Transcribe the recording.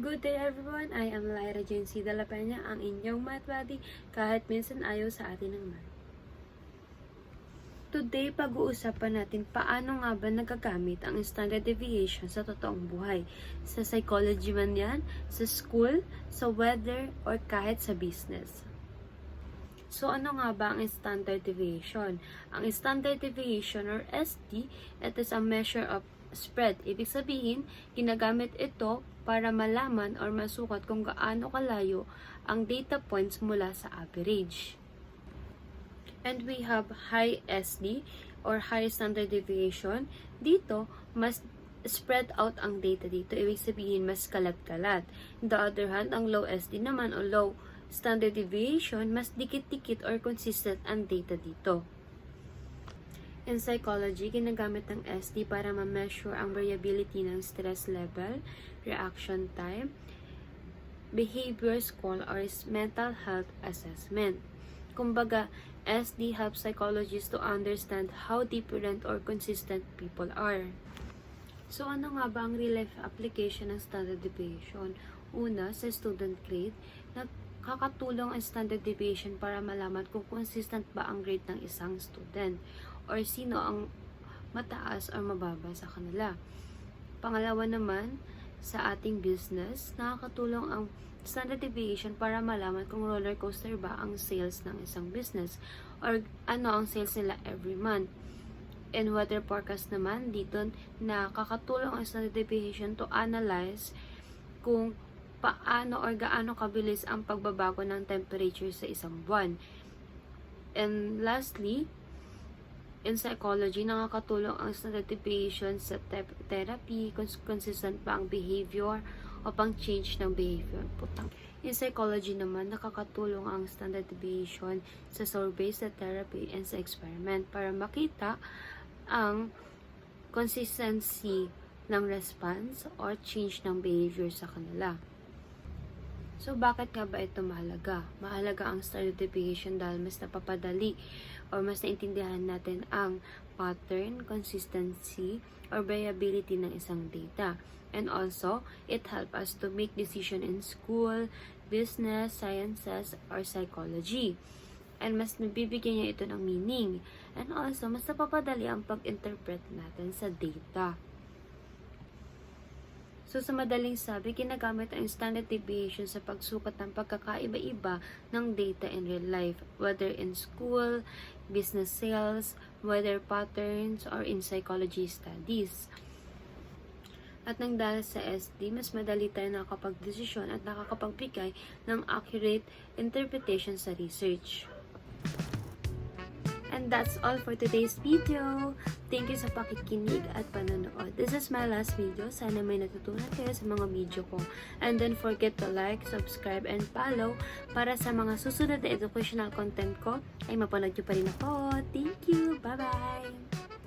Good day everyone! I am Lyra Jane C. De La Peña, ang inyong math buddy kahit minsan ayaw sa atin ng math. Today, pag-uusapan natin paano nga ba nagagamit ang standard deviation sa totoong buhay. Sa psychology man yan, sa school, sa weather, or kahit sa business. So, ano nga ba ang standard deviation? Ang standard deviation or SD, it is a measure of spread. Ibig sabihin, ginagamit ito para malaman or masukat kung gaano kalayo ang data points mula sa average. And we have high SD or high standard deviation. Dito, mas spread out ang data dito. Ibig sabihin, mas kalat-kalat. The other hand, ang low SD naman o low standard deviation, mas dikit-dikit or consistent ang data dito. In psychology, ginagamit ng SD para ma-measure ang variability ng stress level, reaction time, behavior score, or mental health assessment. Kumbaga, SD helps psychologists to understand how different or consistent people are. So, ano nga ba ang real-life application ng standard deviation? Una, sa student grade, nakakatulong ang standard deviation para malaman kung consistent ba ang grade ng isang student or sino ang mataas or mababa sa kanila. Pangalawa naman, sa ating business, nakakatulong ang standard deviation para malaman kung roller coaster ba ang sales ng isang business or ano ang sales nila every month. In weather forecast naman, dito nakakatulong ang standard deviation to analyze kung paano or gaano kabilis ang pagbabago ng temperature sa isang buwan. And lastly, in psychology, nakakatulong ang deviation sa therapy, cons- consistent ba ang behavior o pang change ng behavior. Putang. In psychology naman, nakakatulong ang standard deviation sa survey, sa therapy, and sa experiment para makita ang consistency ng response or change ng behavior sa kanila. So, bakit nga ba ito mahalaga? Mahalaga ang deviation dahil mas napapadali or mas naintindihan natin ang pattern, consistency, or variability ng isang data. And also, it helps us to make decision in school, business, sciences, or psychology. And mas nabibigyan niya ito ng meaning. And also, mas napapadali ang pag-interpret natin sa data. So, sa madaling sabi, ginagamit ang standard deviation sa pagsukat ng pagkakaiba-iba ng data in real life, whether in school, business sales, weather patterns, or in psychology studies. At nang dahil sa SD, mas madali tayo nakakapag-desisyon at nakakapagbigay ng accurate interpretation sa research. And that's all for today's video. Thank you sa pakikinig at panonood. This is my last video. Sana may natutunan kayo sa mga video ko. And don't forget to like, subscribe, and follow para sa mga susunod na educational content ko ay mapanood nyo pa rin ako. Thank you! Bye-bye!